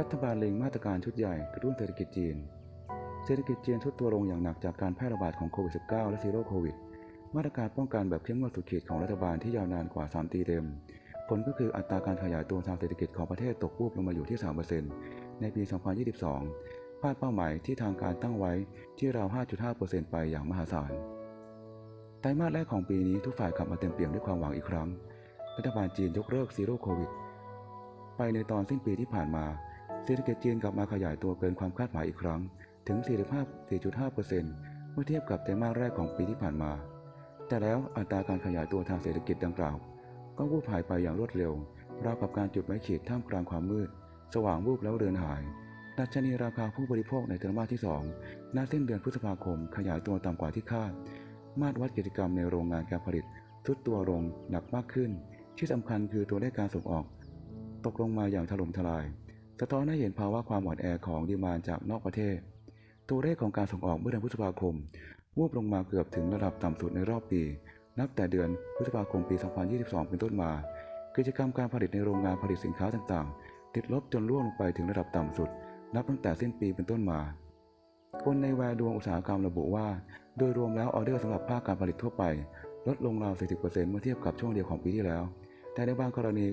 รัฐบาลเล็งมาตรการชุดใหญ่กระตุ้นเศรษฐกิจจีน เศรษฐกิจจีนทุดตัวลงอย่างหนักจากการแพร่ระบาดของโควิด -19 และซีโร่โควิด มาตรการป้องกันแบบเข้มงวดสุดขีดของรัฐบาลที่ยาวนานกว่า 3 ปีเต็ม ผลก็คืออัตราการขยายตัวทางเศรษฐกิจของประเทศตกวูบลงมาอยู่ที่ 3%ในปี 2022 พลาดเป้าหมายที่ทางการตั้งไว้ที่ราว 5.5%ไปอย่างมหาศาล ไตรมาสแรกของปีนี้ทุกฝ่ายกลับมาเต็มเปี่ยมด้วยความหวังอีกครั้ง รัฐบาลจีนยกเลิกซีโร่โควิด ไปในตอนสิ้นปีที่ผ่านมา เศรษฐกิจจีนกลับมาขยายตัวเกินความคาดหมายอีกครั้ง ถึง 45.5%เมื่อเทียบกับไตรมาสแรกของปีที่ผ่านมา แต่แล้วอัตราการขยายตัวทางเศรษฐกิจดังกล่าว ก็วูบหายไปอย่างรวดเร็วราวกับการจุดไม้ขีดท่ามกลางความมืด สว่างวูบแล้วเดินหายดัชนีราคาผู้บริโภคในไตรมาสที่2ณสิ้นเดือนพฤษภาคมขยายตัวต่ำกว่าที่คาด มาตรวัดกิจกรรมในโรงงานการผลิตทุดตัวลงหนักมากขึ้น ที่สำคัญคือตัวเลขการส่งออก ตกลงมาอย่างถล่มทลาย สะท้อนให้เห็นภาวะความอ่อนแอของดีมานจากนอกประเทศ ตัวเลขของการส่งออกเมื่อเดือนพฤษภาคมวูบลงมาเกือบถึงระดับต่ำสุดในรอบปี นับแต่เดือนพฤษภาคมปี 2022 เป็นต้นมา กิจกรรมการผลิตในโรงงานผลิตสินค้าต่างๆ ติดลบจนร่วงลงไปถึงระดับต่ำสุด นับตั้งแต่สิ้นปีเป็นต้นมา คนในแวดวงอุตสาหกรรมระบุว่า โดยรวมแล้วออเดอร์สำหรับภาคการผลิตทั่วไป ลดลงราว40%เมื่อเทียบกับช่วงเดียวของปีที่แล้ว แต่ในบางกรณี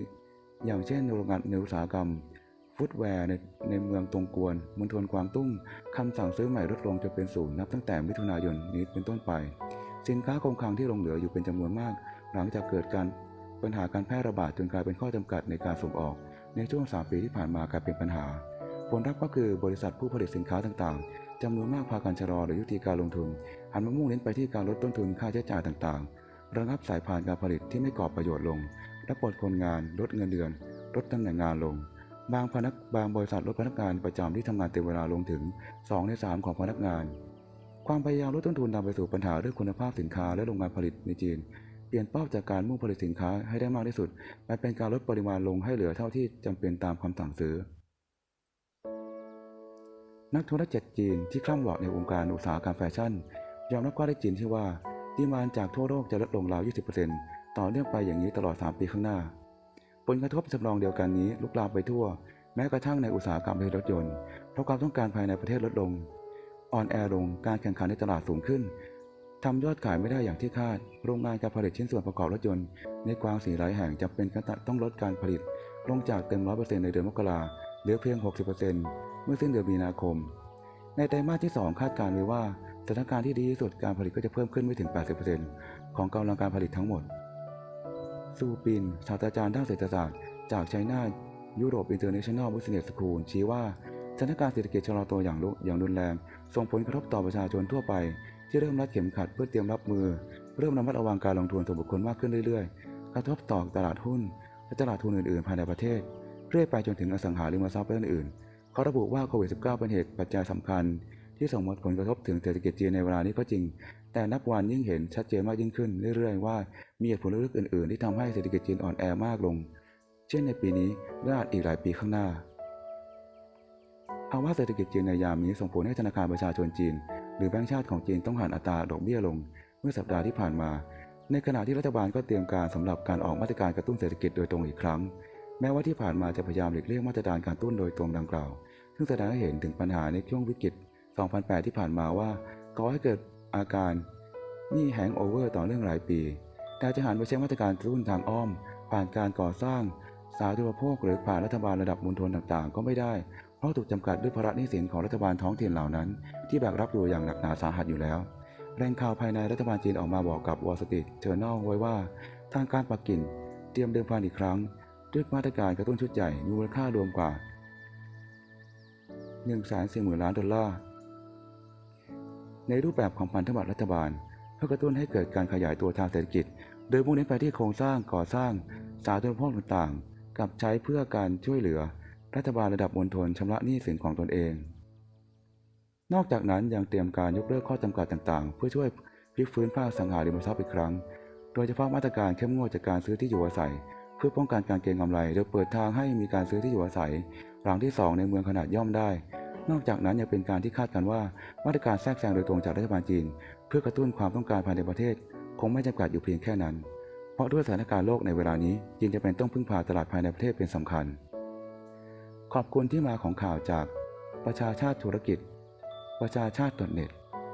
อย่างเช่นในโรงงานในอุตสาหกรรม ฟุตแวร์ในในเมืองตรงกวนมณฑลกวางตุ้งคำสั่งซื้อใหม่ลดลงจนเป็นศูนย์นับตั้งแต่มิถุนายนนี้เป็นต้นไป สินค้าคงคลังที่ลงเหลืออยู่เป็นจำนวนมาก หลังจากเกิดการปัญหาการแพร่ระบาดจนกลายเป็นข้อจำกัดในการส่งออก ในช่วง 3 ปีที่ผ่านมากลายเป็นปัญหา ผลลัพธ์ก็คือบริษัทผู้ผลิตสินค้าต่างๆจำนวนมากพากันชะลอหรือยุติการลงทุนหันมามุ่งเน้นไปที่การลดต้นทุนค่าใช้จ่ายต่างๆ ระงับสายพานการผลิตที่ไม่ก่อประโยชน์ลงและปลดคนงานลดเงินเดือน ลดตำแหน่งงานลง บางพนักบางบริษัทลดพนักงานประจำที่ทำงานเต็มเวลาลงถึง 2 ใน 3 ของพนักงาน ความพยายามลดต้นทุนนำไปสู่ปัญหาเรื่องคุณภาพสินค้าและโรงงานผลิตในจีน เปลี่ยนเป้าจากการมุ่งผลิตสินค้าให้ได้มากที่สุดไปเป็นการลดปริมาณลงให้เหลือเท่าที่จำเป็นตามคำสั่งซื้อ นักธุรกิจจีนที่คล่ำวอดในวงการอุตสาหกรรมแฟชั่น ยอมรับข้อได้จริงที่ว่าดีมานจากทั่วโลกจะลดลงราว 20%ต่อเนื่องไปอย่างนี้ตลอด 3 ปีข้างหน้า ผลกระทบจำลองเดียวกันนี้ลุกลามไปทั่ว แม้กระทั่งในอุตสาหกรรมผลิตรถยนต์เพราะความต้องการภายในประเทศลดลง อ่อนแอลงการแข่งขันในตลาดสูงขึ้นทำยอดขายไม่ได้อย่างที่คาด โรงงานการผลิตชิ้นส่วนประกอบรถยนต์ ในกวางสีหลายแห่งจำเป็นต้องลดการผลิต ลงจากเต็ม 100%ในเดือนมกราเหลือเพียง 60%เมื่อสิ้นเดือนมีนาคม ในไตรมาสที่ 2 คาดการณ์ไว้ว่าสถานการณ์ที่ดีที่สุดการผลิตก็จะเพิ่มขึ้นไม่ถึง 80%ของกำลังการผลิตทั้งหมด ซูปินศาสตราจารย์ด้านเศรษฐศาสตร์จากไชน่ายุโรปอินเตอร์เนชั่นแนลบิสเนสสคูลชี้ว่าสถานการณ์เศรษฐกิจชะลอตัวอย่างรุอย่างรุนแรง ส่งผลกระทบต่อประชาชนทั่วไป ที่เริ่มรัดเข็มขัดเพื่อเตรียมรับมือ เริ่มระมัดระวังการลงทุนส่วนบุคคลมากขึ้นเรื่อยๆ กระทบต่อตลาดหุ้น และตลาดทุนอื่นๆ ภายในประเทศ เรื่อยไปจนถึงอสังหาริมทรัพย์อื่นๆเขาระบุว่าโควิด -19 เป็นเหตุปัจจัยสำคัญ ที่ส่งผลกระทบถึงเศรษฐกิจจีนในเวลานี้ก็จริง แต่นับวันยิ่งเห็นชัดเจนมากยิ่งขึ้นเรื่อยๆว่ามีเหตุผลลึกๆอื่น ๆ ที่ทำให้เศรษฐกิจจีนอ่อนแอมากลง เช่นในปีนี้และอาจอีกหลายปีข้างหน้าภาวะเศรษฐกิจจีนในยามนี้ส่งผลให้ธนาคารประชาชนจีน หรือแบงก์ชาติของจีนต้องหันอัตราดอกเบี้ยลง เมื่อสัปดาห์ที่ผ่านมา ในขณะที่รัฐบาลก็เตรียมการสำหรับการออกมาตรการกระตุ้นเศรษฐกิจโดยตรงอีกครั้ง แม้ว่าที่ผ่านมาจะพยายามหลีกเลี่ยงมาตรการการตุ้นโดยตรงดังกล่าว ซึ่งแสดงให้เห็นถึงปัญหาในช่วงวิกฤต 2008 ที่ผ่านมาว่าก่อให้เกิดอาการหนี้แฮงโอเวอร์ต่อเนื่องหลายปี แต่จะหันไปใช้มาตรการกระตุ้นทางอ้อม ผ่านการก่อสร้าง สาธารณูปโภคหรือผ่านรัฐบาลระดับมณฑลต่างๆ ก็ไม่ได้ เพราะถูกจำกัดด้วยภาระหนี้สินของรัฐบาลท้องถิ่นเหล่านั้น ที่แบกรับอยู่อย่างหนักหนาสาหัสอยู่แล้วแรงข่าวภายในรัฐบาลจีนออกมาบอกกับวอลสตรีทเจอร์นอลไว้ว่า ทางการปักกิ่งเตรียมเดิมพันอีกครั้ง ด้วยมาตรการกระตุ้นชุดใหญ่มีมูลค่ารวมกว่า140,000ล้านดอลลาร์ ในรูปแบบของพันธบัตรรัฐบาล เพื่อกระตุ้นให้เกิดการขยายตัวทางเศรษฐกิจ โดยมุ่งเน้นไปที่โครงสร้างก่อสร้าง สาธารณูปโภคต่างๆ กับใช้เพื่อการช่วยเหลือ รัฐบาลระดับมณฑลชำระหนี้สินของตนเอง นอกจากนั้นยังเตรียมการยกเลิกข้อจำกัดต่างๆ เพื่อช่วยพลิกฟื้นภาคสังหาริมทรัพย์อีกครั้ง โดยเฉพาะมาตรการเข้มงวดจากการซื้อที่อยู่อาศัย เพื่อป้องกันการเก็งกำไรโดยเปิดทางให้มีการซื้อที่อยู่อาศัยหลังที่ 2 ในเมืองขนาดย่อมได้ นอกจากนั้นยังเป็นการที่คาดกันว่ามาตรการแทรกแซงโดยตรงจากรัฐบาลจีน เพื่อกระตุ้นความต้องการภายในประเทศ คงไม่จำกัดอยู่เพียงแค่นั้น เพราะด้วยสถานการณ์โลกในเวลานี้จีนจะเป็นต้องพึ่งพาตลาดภายในประเทศเป็นสำคัญ ขอบคุณที่มาของข่าวจาก ประชาชาติธุรกิจ ประชาชาติ .net